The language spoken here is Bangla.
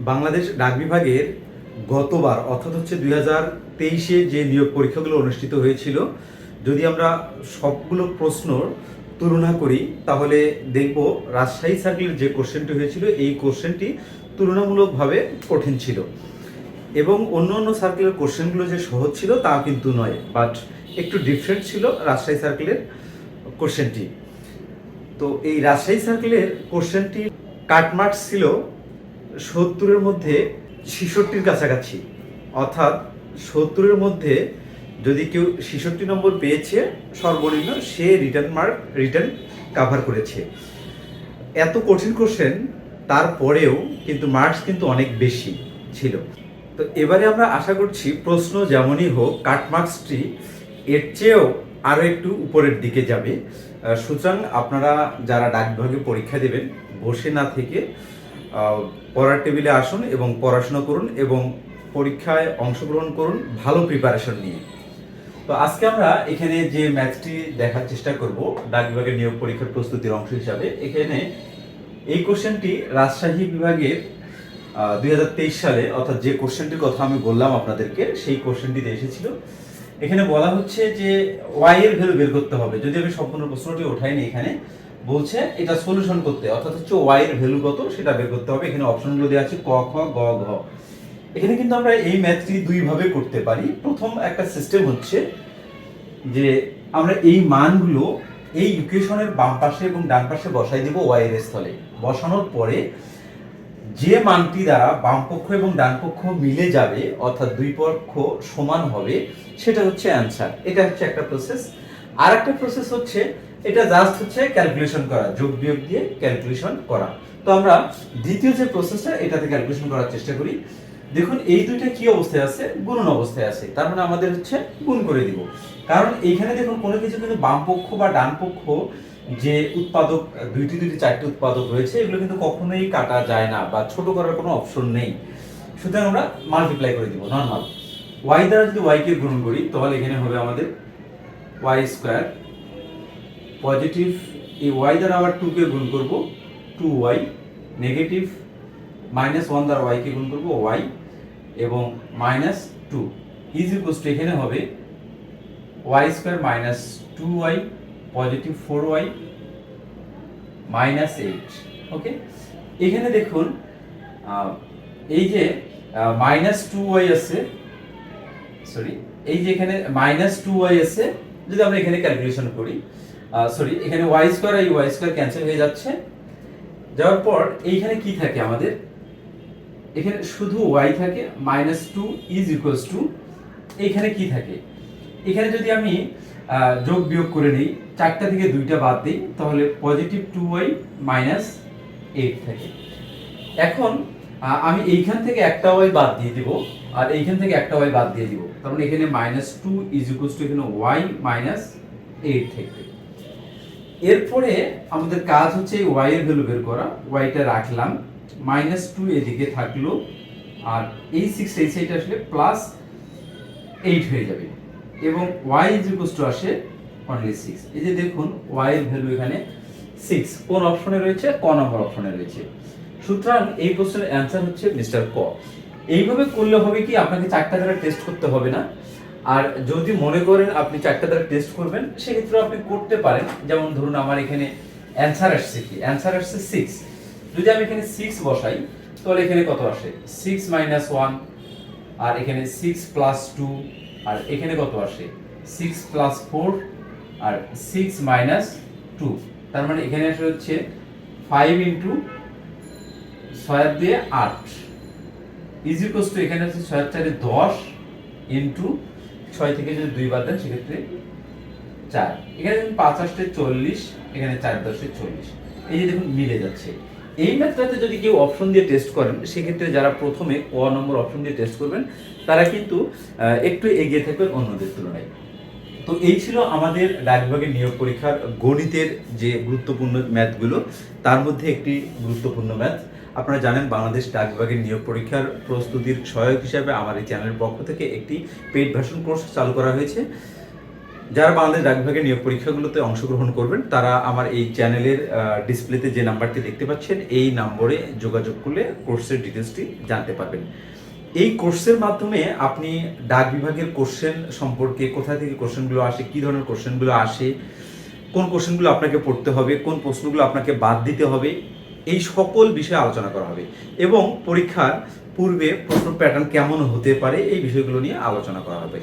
বাংলাদেশ ডাক বিভাগের গতবার, অর্থাৎ হচ্ছে দুই হাজার তেইশে যে নিয়োগ পরীক্ষাগুলো অনুষ্ঠিত হয়েছিল, যদি আমরা সবগুলো প্রশ্ন তুলনা করি, তাহলে দেখব রাজশাহী সার্কেলের যে কোশ্চেনটি হয়েছিল, এই কোশ্চেনটি তুলনামূলকভাবে কঠিন ছিল। এবং অন্য অন্য সার্কেলের কোশ্চেনগুলো যে সহজ ছিল তা কিন্তু নয় বাট একটু ডিফারেন্ট ছিল রাজশাহী সার্কেলের কোশ্চেনটি তো এই রাজশাহী সার্কেলের কোশ্চেনটি কাটমার্কস ছিল সত্তরের মধ্যে ছেষট্টির কাছাকাছি। অর্থাৎ সত্তরের মধ্যে যদি কেউ ছেষট্টি নম্বর পেয়েছে, সর্বনিম্ন সে রিটার্ন মার্ক রিটার্ন কাভার করেছে। এত কঠিন কোশ্চেন তারপরেও কিন্তু মার্কস কিন্তু অনেক বেশি ছিল। তো এবারে আমরা আশা করছি প্রশ্ন যেমনই হোক কাটমার্কসটি এর চেয়েও আরও একটু উপরের দিকে যাবে। সুতরাং আপনারা যারা ডাক বিভাগে পরীক্ষা দেবেন, বসে না থেকে পড়ার টেবিলে আসুন এবং পড়াশোনা করুন এবং পরীক্ষায় অংশগ্রহণ করুন, ভালো প্রিপারেশন নিয়ে। তো আজকে আমরা এখানে যে ম্যাথটি দেখার চেষ্টা করব, ডাক বিভাগের নিয়োগ পরীক্ষার প্রস্তুতির অংশ হিসাবে, এখানে এই কোশ্চেনটি রাজশাহী বিভাগের দুই হাজার তেইশ সালে, অর্থাৎ যে কোশ্চেনটির কথা আমি বললাম আপনাদেরকে, সেই কোশ্চেনটিতে এসেছিল। এখানে বলা হচ্ছে যে ওয়াই এর ভ্যালু বের করতে হবে। যদি আমি সম্পূর্ণ প্রশ্নটি ওঠাইনি এখানে বলছে এটা সলিউশন করতে, অর্থাৎ হচ্ছে ওয়াই এর ভ্যালু কত সেটা বের করতে হবে। এখানে অপশনগুলো দেওয়া আছে ক, খ, গ, ঘ। এখানে কিন্তু আমরা এই ম্যাথটি দুই ভাবে করতে পারি। প্রথম একটা সিস্টেম হচ্ছে যে আমরা এই মানগুলো এই ইকুয়েশনের বাম পাশে এবং ডান পাশে বসাই দিব ওয়াই এর স্থলে। বসানোর পরে যে মানটি দ্বারা বাম পক্ষ এবং ডান পক্ষ মিলে যাবে, অর্থাৎ দুই পক্ষ সমান হবে, সেটা হচ্ছে অ্যান্সার এটা হচ্ছে একটা প্রসেস আর একটা প্রসেস হচ্ছে এটা জাস্ট হচ্ছে ক্যালকুলেশন করা, যোগ বিয়োগ দিয়ে ক্যালকুলেশন করা। তো আমরা দ্বিতীয় যে প্রসেসটা এটাতে ক্যালকুলেশন করার চেষ্টা করি। দেখুন, এই দুইটা কি অবস্থায় আছে? গুণন অবস্থায় আছে। তার মানে আমাদের হচ্ছে গুণ করে দিব। কারণ এইখানে দেখুন, কোনো কিছু কিন্তু বাম পক্ষ বা ডান পক্ষ যে উৎপাদক, দুইটি দুইটি চারটি উৎপাদক রয়েছে, এগুলো কিন্তু কখনোই কাটা যায় না বা ছোট করার কোনো অপশন নেই। সুতরাং আমরা মাল্টিপ্লাই করে দিব নর্মাল ওয়াই দ্বারা যদি ওয়াইকে গুণ করি, তাহলে এখানে হবে আমাদের ওয়াই স্কোয়ার পজিটিভ, এই ওয়াই দ্বারা আবার টু কে গুণ করব two Y negative minus one দ্বারা ওয়াই কে গুণ করব ওয়াই এবং minus two is equals two এখানে হবে Y square minus two Y positive four Y minus eight okay এখানে দেখুন এই যে মাইনাস টু ওয়াই আছে সরি এই যে এখানে মাইনাস টু ওয়াই আছে, যদি আমরা এখানে ক্যালকুলেশন করি সরি এখানে ওয়াই স্কোয়ার আর ওয়াই স্কোয়ার ক্যান্সেল হয়ে যাচ্ছে। যাওয়ার পর এইখানে কি থাকে আমাদের? এখানে শুধু ওয়াই থাকে minus two is equals two এইখানে কি থাকে? এখানে যদি আমি যোগ বিয়োগ করে নিই, চারটা থেকে দুইটা বাদ দিই, তাহলে positive two Y minus eight থাকে। এখন আমি এইখান থেকে একটা ওয়াই বাদ দিয়ে দিব, আর এইখান থেকে একটা ওয়াই বাদ দিয়ে দিব। তার মানে এখানে minus two is equals two এখানে ওয়াই মাইনাস এইট থাকবে এরপরে আমাদের কাজ হচ্ছে এই ওয়াই এর ভ্যালু বের করা ওয়াইটা রাখলাম মাইনাস টু এদিকে থাকল, আর এই সিক্স এই সাইড আসলে প্লাস এইট হয়ে যাবে এবং ওয়াই ইজ টু আসে অনলি সিক্স এই যে দেখুন ওয়াই এর ভ্যালু এখানে সিক্স কোন অপশনে রয়েছে? ক নম্বর অপশনে রয়েছে। সুতরাং এই প্রশ্নের অ্যান্সার হচ্ছে মিস্টার ক। এইভাবে করলে হবে কি? আপনাকে চারটা দ্বারা টেস্ট করতে হবে না? আর যদি মনে করেন আপনি চারটা দ্বারা টেস্ট করবেন সেক্ষেত্রে আপনি করতে পারেন। যেমন ধরুন আমার এখানে অ্যান্সার আসছে কি? অ্যান্সার আসছে সিক্স যদি আমি এখানে সিক্স বসাই, তাহলে এখানে কত আসে? সিক্স মাইনাস ওয়ান আর এখানে সিক্স প্লাস টু আর এখানে কত আসে? সিক্স প্লাস ফোর আর সিক্স মাইনাস টু তার মানে এখানে আসে হচ্ছে ফাইভ ইন্টু ছয় দিয়ে আট। ইজ ইকুয়ালস টু এখানে হচ্ছে ছয় চারে দশ ইন্টু ছয় থেকে যদি দুই বাদ দেন, সেক্ষেত্রে চার। এখানে দেখুন পাঁচ আষ্টে চল্লিশ, এখানে চার দশে চল্লিশ। এই যে দেখুন মিলে যাচ্ছে। এই ম্যাথটাতে যদি কেউ অপশন দিয়ে টেস্ট করেন, সেক্ষেত্রে যারা প্রথমে ক নম্বর অপশন দিয়ে টেস্ট করবেন, তারা কিন্তু একটু এগিয়ে থাকবেন অন্যদের তুলনায়। তো এই ছিল আমাদের ডাক বিভাগের নিয়োগ পরীক্ষার গণিতের যে গুরুত্বপূর্ণ ম্যাথগুলো তার মধ্যে একটি গুরুত্বপূর্ণ ম্যাথ আপনারা জানেন, বাংলাদেশ ডাক বিভাগের নিয়োগ পরীক্ষার প্রস্তুতির সহায়ক হিসাবে আমার এই চ্যানেলের পক্ষ থেকে একটি পেইড ভার্সন কোর্স চালু করা হয়েছে। যারা বাংলাদেশ ডাক বিভাগের নিয়োগ পরীক্ষাগুলোতে অংশগ্রহণ করবেন, তারা আমার এই চ্যানেলের ডিসপ্লেতে যে নাম্বারটি দেখতে পাচ্ছেন, এই নম্বরে যোগাযোগ করলে কোর্সের ডিটেলসটি জানতে পারবেন। এই কোর্সের মাধ্যমে আপনি ডাক বিভাগের কোশ্চেন সম্পর্কে কোথা থেকে কোশ্চেনগুলো আসে, কী ধরনের কোশ্চেনগুলো আসে, কোন কোশ্চেনগুলো আপনাকে পড়তে হবে, কোন প্রশ্নগুলো আপনাকে বাদ দিতে হবে এই সকল বিষয়ে আলোচনা করা হবে। এবং পরীক্ষার পূর্বে প্রশ্ন প্যাটার্ন কেমন হতে পারে এই বিষয়গুলো নিয়ে আলোচনা করা হবে।